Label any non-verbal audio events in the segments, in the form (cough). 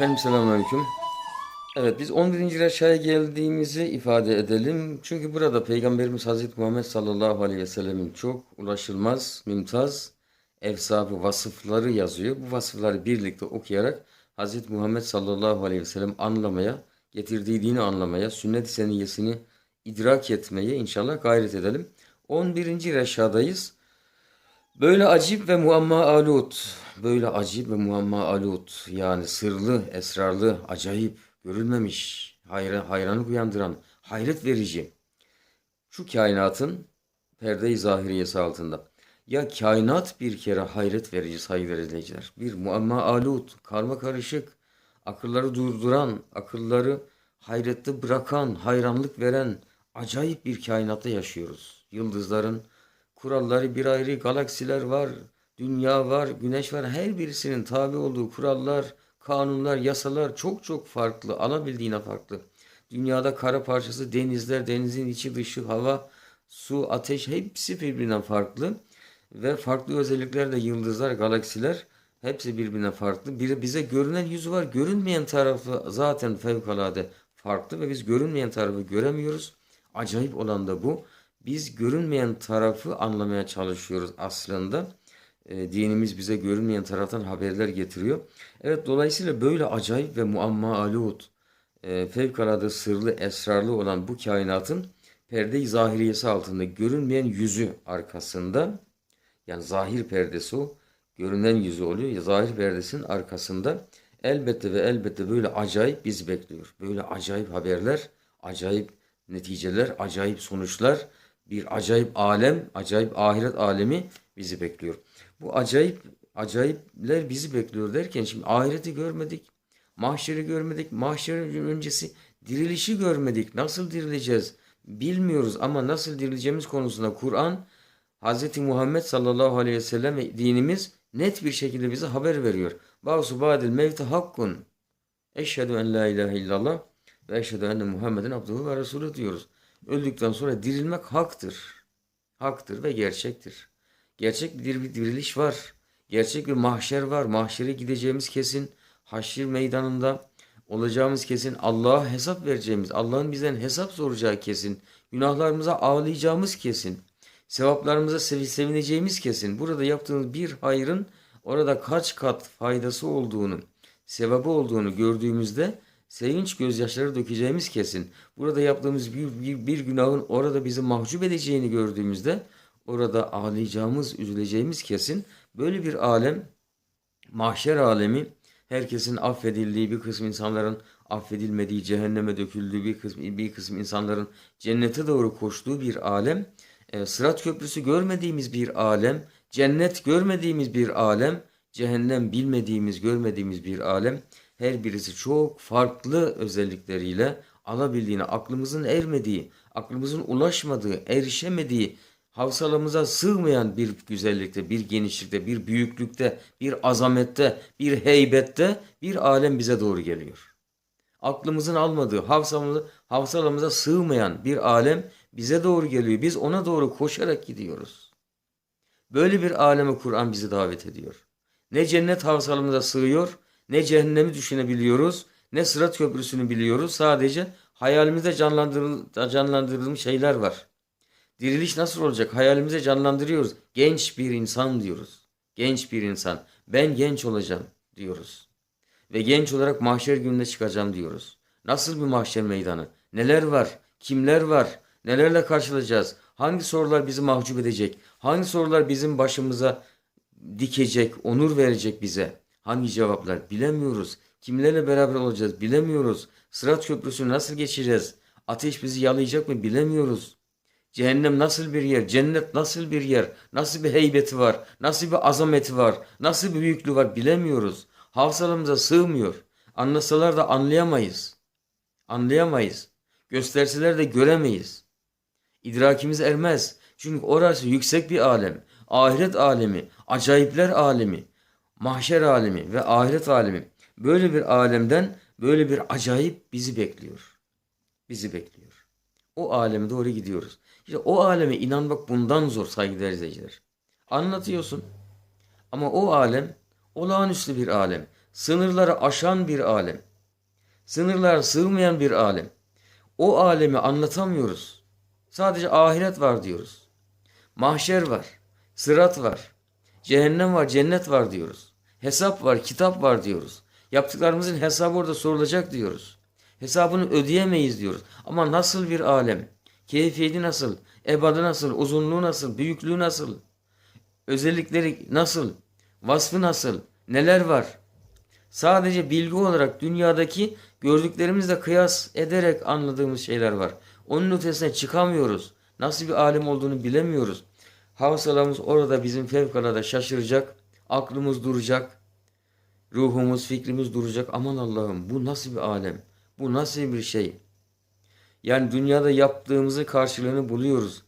Efendim selamünaleyküm. Evet biz 11. reşaya geldiğimizi ifade edelim. Çünkü burada Peygamberimiz Hazreti Muhammed sallallahu aleyhi ve sellemin çok ulaşılmaz, mümtaz, efsafı, vasıfları yazıyor. Bu vasıfları birlikte okuyarak Hazreti Muhammed sallallahu aleyhi ve sellem anlamaya, getirdiği dini anlamaya, sünnet-i seniyyesini idrak etmeye inşallah gayret edelim. 11. reşadayız. Böyle acip ve muamma alut, böyle acip ve muamma alut, yani sırlı, esrarlı, acayip, görülmemiş, hayran, hayranlık uyandıran, hayret verici, şu kainatın perde-i zahiriyesi altında. Ya kainat bir kere hayret verici saygıdeğer izleyiciler. Bir muamma alut, karma karışık, akılları durduran, akılları hayrette bırakan, hayranlık veren acayip bir kainatta yaşıyoruz. Yıldızların kuralları bir ayrı, galaksiler var, dünya var, güneş var. Her birisinin tabi olduğu kurallar, kanunlar, yasalar çok çok farklı, alabildiğine farklı. Dünyada kara parçası, denizler, denizin içi dışı, hava, su, ateş hepsi birbirinden farklı. Ve farklı özelliklerle yıldızlar, galaksiler hepsi birbirinden farklı. Bir bize görünen yüzü var, görünmeyen tarafı zaten fevkalade farklı ve biz görünmeyen tarafı göremiyoruz. Acayip olan da bu. Biz görünmeyen tarafı anlamaya çalışıyoruz aslında. E, dinimiz bize görünmeyen taraftan haberler getiriyor. Evet dolayısıyla böyle acayip ve muamma alut, e, fevkalade sırlı, esrarlı olan bu kainatın perde-i zahiriyesi altında görünmeyen yüzü arkasında yani zahir perdesi o. Görünen yüzü oluyor. Zahir perdesinin arkasında elbette ve elbette böyle acayip bizi bekliyor. Böyle acayip haberler, acayip neticeler, acayip sonuçlar, bir acayip alem, acayip ahiret alemi bizi bekliyor. Bu acayip acayipler bizi bekliyor derken şimdi ahireti görmedik, mahşeri görmedik, mahşerin öncesi dirilişi görmedik. Nasıl dirileceğiz bilmiyoruz ama nasıl dirileceğimiz konusunda Kur'an Hz. Muhammed sallallahu aleyhi ve sellem ve dinimiz net bir şekilde bize haber veriyor. Bağsu ba'dil mevti hakkun. Eşhedü en la ilahe illallah ve eşhedü enne Muhammeden abduhu ve resulü diyoruz. Öldükten sonra dirilmek haktır. Haktır ve gerçektir. Gerçek bir diriliş var. Gerçek bir mahşer var. Mahşere gideceğimiz kesin. Haşir meydanında olacağımız kesin. Allah'a hesap vereceğimiz, Allah'ın bizden hesap soracağı kesin. Günahlarımıza ağlayacağımız kesin. Sevaplarımıza sevineceğimiz kesin. Burada yaptığımız bir hayrın orada kaç kat faydası olduğunu, sevabı olduğunu gördüğümüzde sevinç gözyaşları dökeceğimiz kesin. Burada yaptığımız bir, bir, bir günahın orada bizi mahcup edeceğini gördüğümüzde orada ağlayacağımız, üzüleceğimiz kesin. Böyle bir alem, mahşer alemi, herkesin affedildiği bir kısım insanların affedilmediği, cehenneme döküldüğü bir kısım, bir kısım insanların cennete doğru koştuğu bir alem, e, Sırat Köprüsü görmediğimiz bir alem, cennet görmediğimiz bir alem, cehennem bilmediğimiz, görmediğimiz bir alem. Her birisi çok farklı özellikleriyle alabildiğine, aklımızın ermediği, aklımızın ulaşmadığı, erişemediği, havsalamıza sığmayan bir güzellikte, bir genişlikte, bir büyüklükte, bir azamette, bir heybette bir alem bize doğru geliyor. Aklımızın almadığı, havsamızı, havsalamıza sığmayan bir alem bize doğru geliyor. Biz ona doğru koşarak gidiyoruz. Böyle bir aleme Kur'an bizi davet ediyor. Ne cennet havsalamıza sığıyor, ne cehennemi düşünebiliyoruz, ne sırat köprüsünü biliyoruz. Sadece hayalimizde canlandırdığımız şeyler var. Diriliş nasıl olacak? Hayalimize canlandırıyoruz. Genç bir insan diyoruz. Genç bir insan. Ben genç olacağım diyoruz. Ve genç olarak mahşer gününe çıkacağım diyoruz. Nasıl bir mahşer meydanı? Neler var? Kimler var? Nelerle karşılayacağız? Hangi sorular bizi mahcup edecek? Hangi sorular bizim başımıza dikecek, onur verecek bize? Hangi cevaplar? Bilemiyoruz. Kimlerle beraber olacağız? Bilemiyoruz. Sırat köprüsünü nasıl geçeceğiz? Ateş bizi yalayacak mı? Bilemiyoruz. Cehennem nasıl bir yer? Cennet nasıl bir yer? Nasıl bir heybeti var? Nasıl bir azameti var? Nasıl bir büyüklüğü var? Bilemiyoruz. Hafsalamıza sığmıyor. Anlasalar da anlayamayız. Anlayamayız. Gösterseler de göremeyiz. İdrakimiz ermez. Çünkü orası yüksek bir alem. Ahiret alemi, acayipler alemi, mahşer alemi ve ahiret alemi. Böyle bir alemden böyle bir acayip bizi bekliyor. Bizi bekliyor. O aleme doğru gidiyoruz. İşte o aleme inanmak bundan zor saygıdeğer izleyiciler. Anlatıyorsun ama o alem olağanüstü bir alem. Sınırları aşan bir alem. Sınırlara sığmayan bir alem. O alemi anlatamıyoruz. Sadece ahiret var diyoruz. Mahşer var. Sırat var. Cehennem var, cennet var diyoruz. Hesap var, kitap var diyoruz. Yaptıklarımızın hesabı orada sorulacak diyoruz. Hesabını ödeyemeyiz diyoruz. Ama nasıl bir alem? Keyfiyeti nasıl? Ebadı nasıl? Uzunluğu nasıl? Büyüklüğü nasıl? Özellikleri nasıl? Vasfı nasıl? Neler var? Sadece bilgi olarak dünyadaki gördüklerimizle kıyas ederek anladığımız şeyler var. Onun ötesine çıkamıyoruz. Nasıl bir alim olduğunu bilemiyoruz. Havsalamız orada bizim fevkalade şaşıracak. Aklımız duracak. Ruhumuz, fikrimiz duracak. Aman Allah'ım bu nasıl bir alem? Bu nasıl bir şey? Yani dünyada yaptığımızın karşılığını buluyoruz.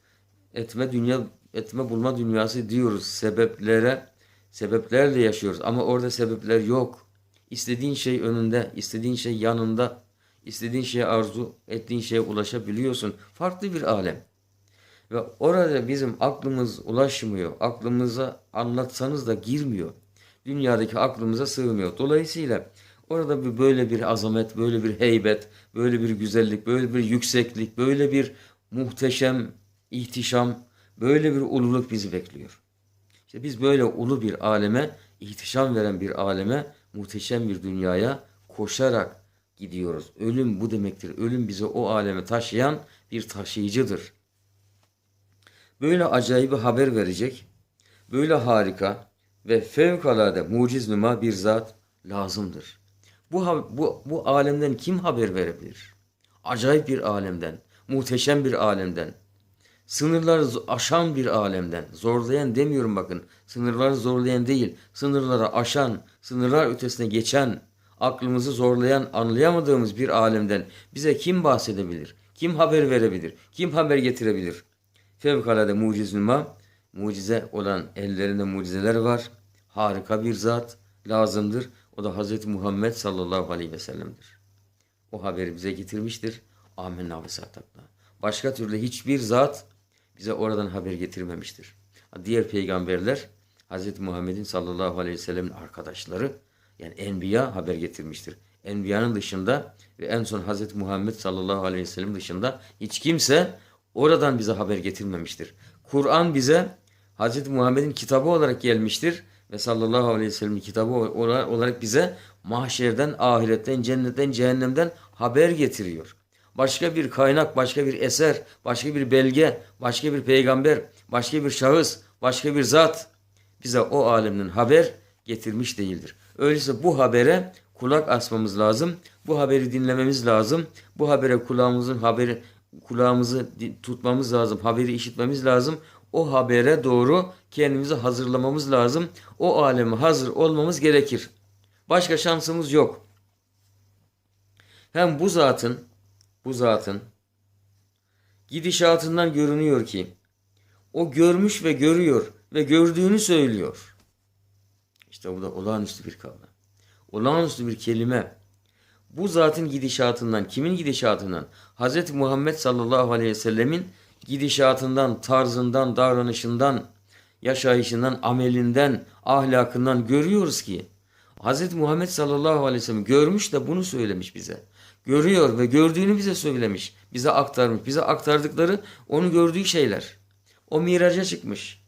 Etme dünya etme bulma dünyası diyoruz. Sebeplere sebeplerle yaşıyoruz ama orada sebepler yok. İstediğin şey önünde, istediğin şey yanında, istediğin şeye arzu ettiğin şeye ulaşabiliyorsun. Farklı bir alem. Ve orada bizim aklımız ulaşmıyor. Aklımıza anlatsanız da girmiyor. Dünyadaki aklımıza sığmıyor. Dolayısıyla orada bir böyle bir azamet, böyle bir heybet, böyle bir güzellik, böyle bir yükseklik, böyle bir muhteşem ihtişam, böyle bir ululuk bizi bekliyor. İşte biz böyle ulu bir aleme, ihtişam veren bir aleme, muhteşem bir dünyaya koşarak gidiyoruz. Ölüm bu demektir. Ölüm bizi o aleme taşıyan bir taşıyıcıdır. Böyle acayip bir haber verecek, böyle harika ve fevkalade muciz numa bir zat lazımdır. Bu, bu, bu alemden kim haber verebilir? Acayip bir alemden, muhteşem bir alemden, sınırları aşan bir alemden, zorlayan demiyorum bakın, sınırları zorlayan değil, sınırları aşan, sınırlar ötesine geçen, aklımızı zorlayan, anlayamadığımız bir alemden bize kim bahsedebilir? Kim haber verebilir? Kim haber getirebilir? Fevkalade muciz numa, mucize olan ellerinde mucizeler var. Harika bir zat lazımdır. O da Hz. Muhammed sallallahu aleyhi ve sellem'dir. O haberi bize getirmiştir. Amenna ve saddakna. Başka türlü hiçbir zat bize oradan haber getirmemiştir. Diğer peygamberler Hz. Muhammed'in sallallahu aleyhi ve sellem'in arkadaşları yani enbiya haber getirmiştir. Enbiyanın dışında ve en son Hz. Muhammed sallallahu aleyhi ve sellem dışında hiç kimse oradan bize haber getirmemiştir. Kur'an bize Hz. Muhammed'in kitabı olarak gelmiştir ve sallallahu aleyhi ve sellem'in kitabı ola- olarak bize mahşerden, ahiretten, cennetten, cehennemden haber getiriyor. Başka bir kaynak, başka bir eser, başka bir belge, başka bir peygamber, başka bir şahıs, başka bir zat bize o alemden haber getirmiş değildir. Öyleyse bu habere kulak asmamız lazım. Bu haberi dinlememiz lazım. Bu habere kulağımızın haberi kulağımızı tutmamız lazım. Haberi işitmemiz lazım. O habere doğru kendimizi hazırlamamız lazım. O aleme hazır olmamız gerekir. Başka şansımız yok. Hem bu zatın bu zatın gidişatından görünüyor ki o görmüş ve görüyor ve gördüğünü söylüyor. İşte bu da olağanüstü bir kavram. Olağanüstü bir kelime. Bu zatın gidişatından, kimin gidişatından? Hz. Muhammed sallallahu aleyhi ve sellemin gidişatından, tarzından, davranışından, yaşayışından, amelinden, ahlakından görüyoruz ki Hz. Muhammed sallallahu aleyhi ve sellem görmüş de bunu söylemiş bize. Görüyor ve gördüğünü bize söylemiş. Bize aktarmış. Bize aktardıkları onu gördüğü şeyler. O miraca çıkmış.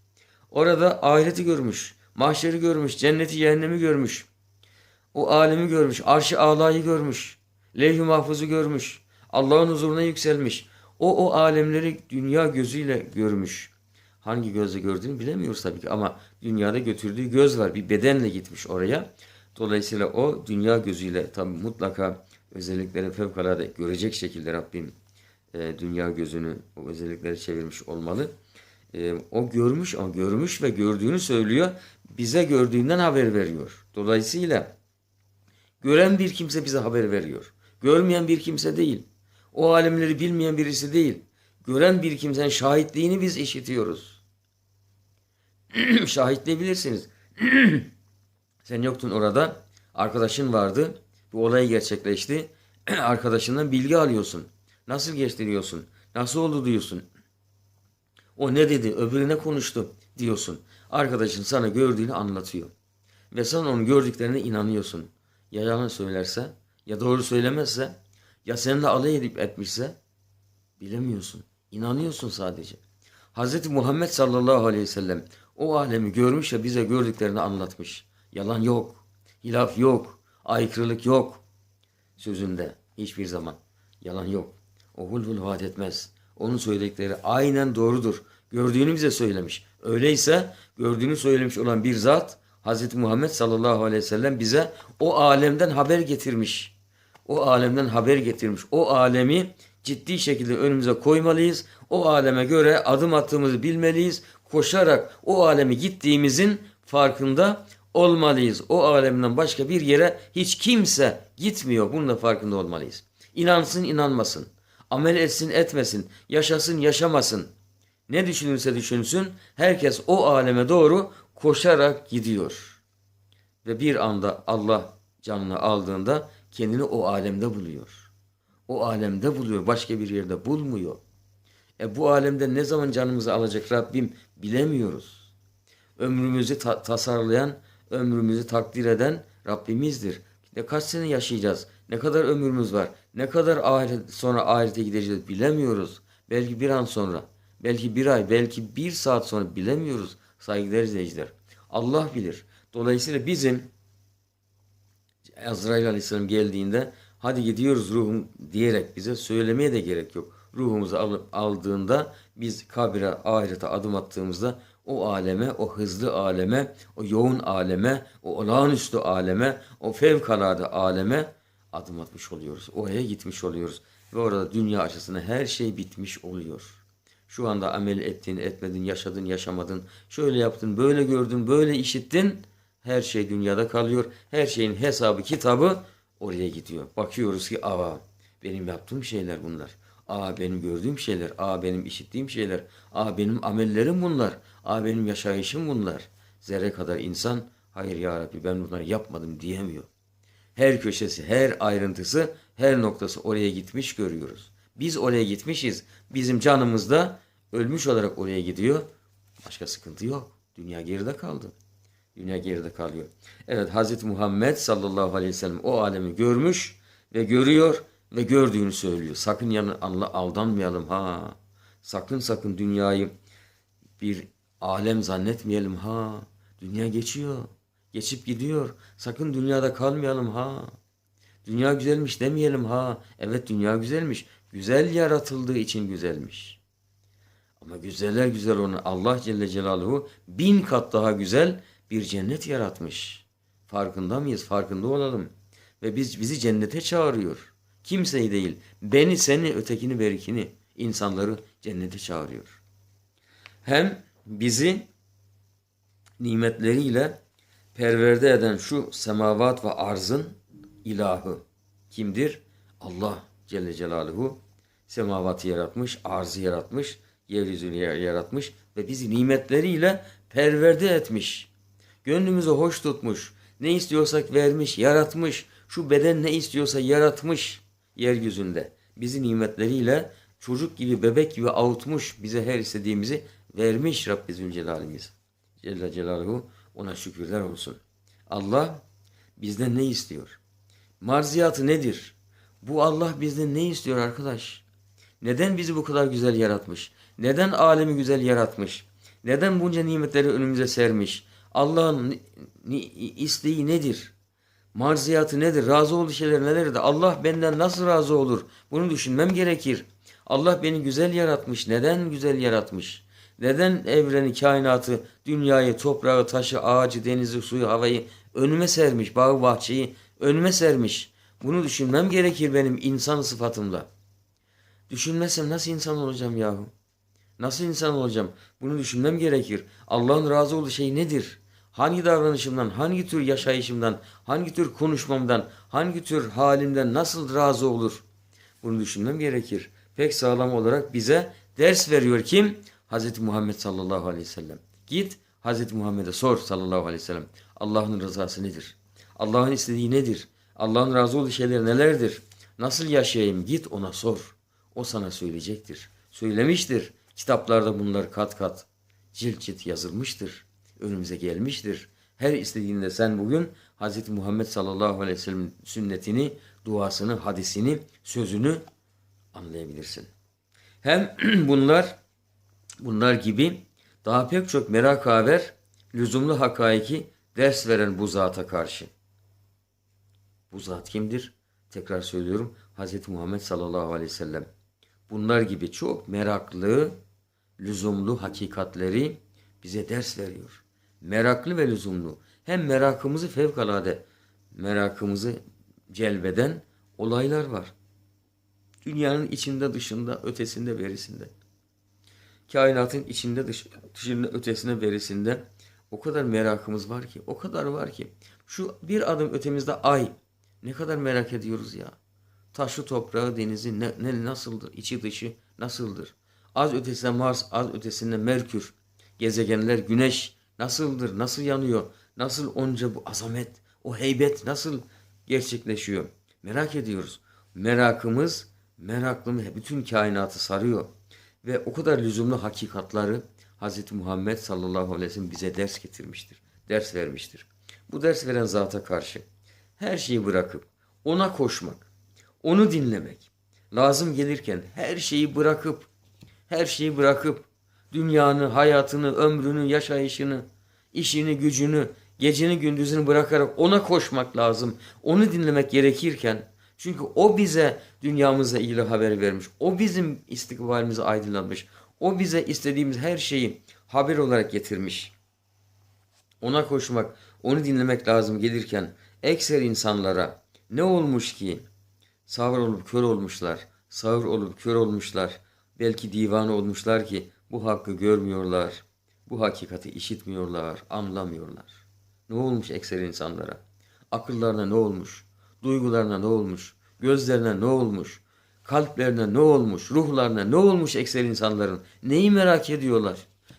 Orada ahireti görmüş. Mahşeri görmüş. Cenneti cehennemi görmüş. O alemi görmüş. Arş-ı alayı görmüş. Levh-i mahfuzu görmüş. Allah'ın huzuruna yükselmiş. O o alemleri dünya gözüyle görmüş. Hangi gözle gördüğünü bilemiyoruz tabii ki ama dünyada götürdüğü göz var. Bir bedenle gitmiş oraya. Dolayısıyla o dünya gözüyle tabii mutlaka özellikleri fevkalade görecek şekilde Rabbim e, dünya gözünü o özellikleri çevirmiş olmalı. E, o görmüş ama görmüş ve gördüğünü söylüyor. Bize gördüğünden haber veriyor. Dolayısıyla gören bir kimse bize haber veriyor. Görmeyen bir kimse değil. O alemleri bilmeyen birisi değil. Gören bir kimsenin şahitliğini biz işitiyoruz. (clears throat) Şahitliği bilirsiniz. (clears throat) Sen yoktun orada. Arkadaşın vardı. Bu olay gerçekleşti. (clears throat) Arkadaşından bilgi alıyorsun. Nasıl geçti diyorsun. Nasıl oldu diyorsun. O ne dedi, öbürü ne konuştu diyorsun. Arkadaşın sana gördüğünü anlatıyor. Ve sen onun gördüklerine inanıyorsun. Ya yalan söylerse ya doğru söylemezse ya seninle alay edip etmişse bilemiyorsun. İnanıyorsun sadece. Hz. Muhammed sallallahu aleyhi ve sellem o alemi görmüş ve bize gördüklerini anlatmış. Yalan yok. Hilaf yok. Aykırılık yok. Sözünde hiçbir zaman. Yalan yok. O hulhul vaat etmez. Onun söyledikleri aynen doğrudur. Gördüğünü bize söylemiş. Öyleyse gördüğünü söylemiş olan bir zat Hz. Muhammed sallallahu aleyhi ve sellem bize o alemden haber getirmiş. O alemden haber getirmiş. O alemi ciddi şekilde önümüze koymalıyız. O aleme göre adım attığımızı bilmeliyiz. Koşarak o aleme gittiğimizin farkında olmalıyız. O alemden başka bir yere hiç kimse gitmiyor. Bunun da farkında olmalıyız. İnansın inanmasın. Amel etsin etmesin. Yaşasın yaşamasın. Ne düşünürse düşünsün herkes o aleme doğru koşarak gidiyor. Ve bir anda Allah canını aldığında kendini o alemde buluyor. O alemde buluyor. Başka bir yerde bulmuyor. E bu alemde ne zaman canımızı alacak Rabbim bilemiyoruz. Ömrümüzü ta- tasarlayan, ömrümüzü takdir eden Rabbimizdir. Ne kaç sene yaşayacağız? Ne kadar ömrümüz var? Ne kadar ahiret, sonra ahirete gideceğiz bilemiyoruz. Belki bir an sonra, belki bir ay, belki bir saat sonra bilemiyoruz saygıdeğer izleyiciler. Allah bilir. Dolayısıyla bizim Azrail Aleyhisselam geldiğinde hadi gidiyoruz ruhum diyerek bize söylemeye de gerek yok. Ruhumuzu alıp aldığında biz kabire, ahirete adım attığımızda o aleme, o hızlı aleme, o yoğun aleme, o olağanüstü aleme, o fevkalade aleme adım atmış oluyoruz. Oraya gitmiş oluyoruz. Ve orada dünya açısından her şey bitmiş oluyor. Şu anda amel ettin, etmedin, yaşadın, yaşamadın, şöyle yaptın, böyle gördün, böyle işittin. Her şey dünyada kalıyor. Her şeyin hesabı, kitabı oraya gidiyor. Bakıyoruz ki aa benim yaptığım şeyler bunlar. Aa benim gördüğüm şeyler. Aa benim işittiğim şeyler. Aa benim amellerim bunlar. Aa benim yaşayışım bunlar. Zerre kadar insan hayır ya Rabbi ben bunları yapmadım diyemiyor. Her köşesi, her ayrıntısı, her noktası oraya gitmiş görüyoruz. Biz oraya gitmişiz. Bizim canımız da ölmüş olarak oraya gidiyor. Başka sıkıntı yok. Dünya geride kaldı. Dünya geride kalıyor. Evet Hazreti Muhammed sallallahu aleyhi ve sellem o alemi görmüş ve görüyor ve gördüğünü söylüyor. Sakın yanı Allah aldanmayalım ha. Sakın sakın dünyayı bir alem zannetmeyelim ha. Dünya geçiyor. Geçip gidiyor. Sakın dünyada kalmayalım ha. Dünya güzelmiş demeyelim ha. Evet dünya güzelmiş. Güzel yaratıldığı için güzelmiş. Ama güzeller güzel onu Allah Celle Celaluhu bin kat daha güzel bir cennet yaratmış. Farkında mıyız? Farkında olalım. Ve biz bizi cennete çağırıyor. Kimseyi değil. Beni, seni, ötekini, berikini, insanları cennete çağırıyor. Hem bizi nimetleriyle perverde eden şu semavat ve arzın ilahı kimdir? Allah Celle Celaluhu semavatı yaratmış, arzı yaratmış, yeryüzünü yaratmış ve bizi nimetleriyle perverde etmiş. Gönlümüzü hoş tutmuş, ne istiyorsak vermiş, yaratmış, şu beden ne istiyorsa yaratmış yeryüzünde. Bizi nimetleriyle çocuk gibi, bebek gibi avutmuş, bize her istediğimizi vermiş Rabbi Zülcelal'imiz. Celle Celaluhu ona şükürler olsun. Allah bizden ne istiyor? Marziyatı nedir? Bu Allah bizden ne istiyor arkadaş? Neden bizi bu kadar güzel yaratmış? Neden alemi güzel yaratmış? Neden bunca nimetleri önümüze sermiş? Allah'ın isteği nedir? Marziyatı nedir? Razı olduğu şeyler nelerdir? Allah benden nasıl razı olur? Bunu düşünmem gerekir. Allah beni güzel yaratmış. Neden güzel yaratmış? Neden evreni, kainatı, dünyayı, toprağı, taşı, ağacı, denizi, suyu, havayı önüme sermiş? Bağı, bahçeyi önüme sermiş. Bunu düşünmem gerekir benim insan sıfatımla. Düşünmezsem nasıl insan olacağım yahu? Nasıl insan olacağım? Bunu düşünmem gerekir. Allah'ın razı olduğu şey nedir? Hangi davranışımdan, hangi tür yaşayışımdan, hangi tür konuşmamdan, hangi tür halimden nasıl razı olur? Bunu düşünmem gerekir. Pek sağlam olarak bize ders veriyor kim? Hz. Muhammed sallallahu aleyhi ve sellem. Git Hz. Muhammed'e sor sallallahu aleyhi ve sellem. Allah'ın rızası nedir? Allah'ın istediği nedir? Allah'ın razı olduğu şeyler nelerdir? Nasıl yaşayayım? Git ona sor. O sana söyleyecektir. Söylemiştir. Kitaplarda bunlar kat kat cilt cilt yazılmıştır. Önümüze gelmiştir. Her istediğinde sen bugün Hz. Muhammed sallallahu aleyhi ve sellem sünnetini, duasını, hadisini, sözünü anlayabilirsin. Hem (clears throat) bunlar bunlar gibi daha pek çok merak haber, lüzumlu hakaiki ders veren bu zata karşı. Bu zat kimdir? Tekrar söylüyorum. Hz. Muhammed sallallahu aleyhi ve sellem. Bunlar gibi çok meraklı, lüzumlu hakikatleri bize ders veriyor. Meraklı ve lüzumlu. Hem merakımızı fevkalade, merakımızı celbeden olaylar var. Dünyanın içinde, dışında, ötesinde, berisinde. Kainatın içinde, dış- dışında, ötesinde, berisinde o kadar merakımız var ki, o kadar var ki. Şu bir adım ötemizde ay. Ne kadar merak ediyoruz ya. Taşı, toprağı, denizi ne, ne nasıldır? İçi dışı nasıldır? Az ötesinde Mars, az ötesinde Merkür. Gezegenler, Güneş nasıldır? Nasıl yanıyor? Nasıl onca bu azamet, o heybet nasıl gerçekleşiyor? Merak ediyoruz. Merakımız, meraklı bütün kainatı sarıyor. Ve o kadar lüzumlu hakikatları Hz. Muhammed sallallahu aleyhi ve sellem bize ders getirmiştir. Ders vermiştir. Bu ders veren zata karşı her şeyi bırakıp ona koşmak, onu dinlemek, lazım gelirken her şeyi bırakıp, her şeyi bırakıp dünyanı, hayatını, ömrünü, yaşayışını, işini, gücünü, geceni, gündüzünü bırakarak ona koşmak lazım. Onu dinlemek gerekirken çünkü o bize dünyamızla ilgili haber vermiş. O bizim istikbalimizi aydınlatmış. O bize istediğimiz her şeyi haber olarak getirmiş. Ona koşmak, onu dinlemek lazım gelirken ekser insanlara ne olmuş ki? Sağır olup kör olmuşlar, sağır olup kör olmuşlar. Belki divan olmuşlar ki bu hakkı görmüyorlar. Bu hakikati işitmiyorlar, anlamıyorlar. Ne olmuş ekser insanlara? Akıllarına ne olmuş? Duygularına ne olmuş? Gözlerine ne olmuş? Kalplerine ne olmuş? Ruhlarına ne olmuş ekser insanların? Neyi merak ediyorlar?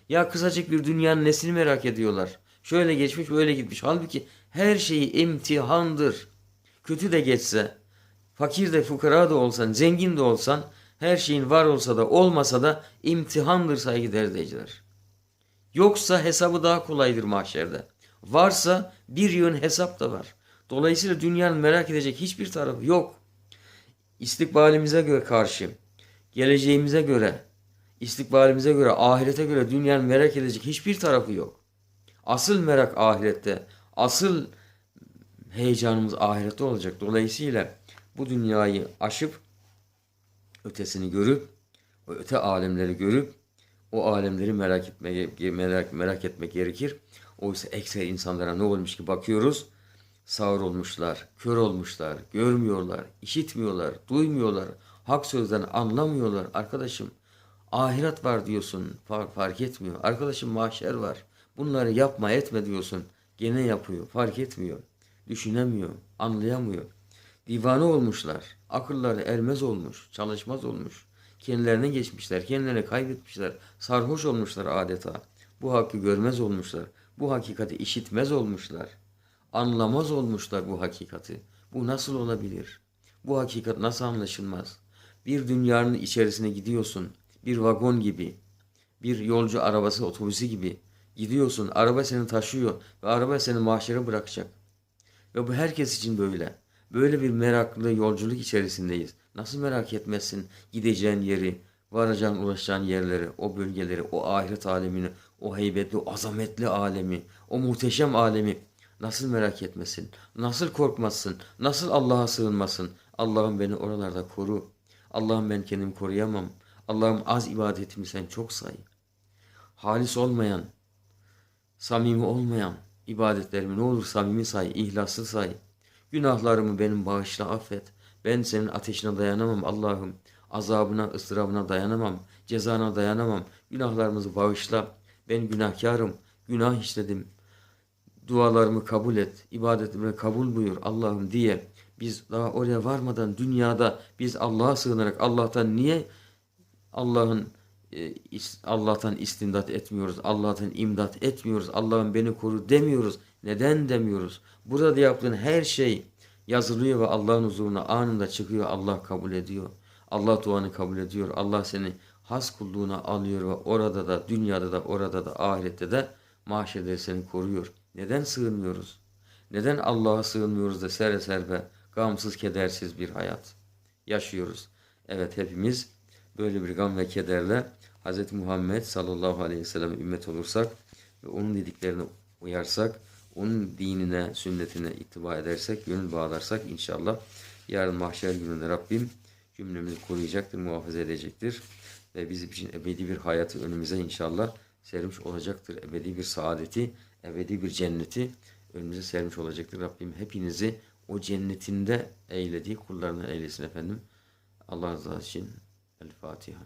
Ya kısacık bir dünyanın nesini merak ediyorlar? Şöyle geçmiş, böyle gitmiş. Halbuki her şeyi imtihandır. Kötü de geçse, fakir de fukara da olsan, zengin de olsan, her şeyin var olsa da olmasa da imtihandır saygıdeğer izleyiciler. Yoksa hesabı daha kolaydır mahşerde. Varsa bir yön hesap da var. Dolayısıyla dünyanın merak edecek hiçbir tarafı yok. İstikbalimize göre karşı, geleceğimize göre, istikbalimize göre, ahirete göre dünyanın merak edecek hiçbir tarafı yok. Asıl merak ahirette, asıl heyecanımız ahirette olacak. Dolayısıyla bu dünyayı aşıp ötesini görüp, o öte alemleri görüp o alemleri merak etmek merak merak etmek gerekir. Oysa ekser insanlara ne olmuş ki bakıyoruz sağır olmuşlar, kör olmuşlar, görmüyorlar, işitmiyorlar, duymuyorlar, hak sözden anlamıyorlar. Arkadaşım ahiret var diyorsun, fark, fark etmiyor. Arkadaşım mahşer var. Bunları yapma etme diyorsun. Gene yapıyor, fark etmiyor. Düşünemiyor, anlayamıyor. Divane olmuşlar. Akılları ermez olmuş, çalışmaz olmuş. Kendilerine geçmişler, kendilerini kaybetmişler. Sarhoş olmuşlar adeta. Bu hakkı görmez olmuşlar. Bu hakikati işitmez olmuşlar. Anlamaz olmuşlar bu hakikati. Bu nasıl olabilir? Bu hakikat nasıl anlaşılmaz? Bir dünyanın içerisine gidiyorsun. Bir vagon gibi. Bir yolcu arabası, otobüsü gibi. Gidiyorsun. Araba seni taşıyor. Ve araba seni mahşere bırakacak. Ve bu herkes için böyle. Böyle bir meraklı yolculuk içerisindeyiz. Nasıl merak etmezsin gideceğin yeri, varacağın ulaşacağın yerleri, o bölgeleri, o ahiret alemini, o heybetli, o azametli alemi, o muhteşem alemi nasıl merak etmesin? Nasıl korkmazsın? Nasıl Allah'a sığınmasın? Allah'ım beni oralarda koru. Allah'ım ben kendimi koruyamam. Allah'ım az ibadetimi sen çok say. Halis olmayan, samimi olmayan ibadetlerimi ne olur samimi say, ihlaslı say. Günahlarımı benim bağışla affet. Ben senin ateşine dayanamam Allah'ım. Azabına, ıstırabına dayanamam. Cezana dayanamam. Günahlarımızı bağışla. Ben günahkarım. Günah işledim. Dualarımı kabul et. ibadetimi kabul buyur Allah'ım diye. Biz daha oraya varmadan dünyada biz Allah'a sığınarak Allah'tan niye Allah'ın e, Allah'tan istindat etmiyoruz. Allah'tan imdat etmiyoruz. Allah'ım beni koru demiyoruz. Neden demiyoruz? Burada yaptığın her şey yazılıyor ve Allah'ın huzuruna anında çıkıyor. Allah kabul ediyor. Allah duanı kabul ediyor. Allah seni has kulluğuna alıyor ve orada da dünyada da orada da ahirette de mahşerde seni koruyor. Neden sığınmıyoruz? Neden Allah'a sığınmıyoruz da sere serbe, gamsız, kedersiz bir hayat yaşıyoruz? Evet hepimiz böyle bir gam ve kederle Hz. Muhammed sallallahu aleyhi ve sellem ümmet olursak ve onun dediklerine uyarsak, onun dinine, sünnetine ittiba edersek, gönül bağlarsak inşallah yarın mahşer gününde Rabbim cümlemizi koruyacaktır, muhafaza edecektir. Ve bizim için ebedi bir hayatı önümüze inşallah sermiş olacaktır. Ebedi bir saadeti, ebedi bir cenneti önümüze sermiş olacaktır. Rabbim hepinizi o cennetinde eylediği kullarına eylesin efendim. Allah rızası için El Fatiha.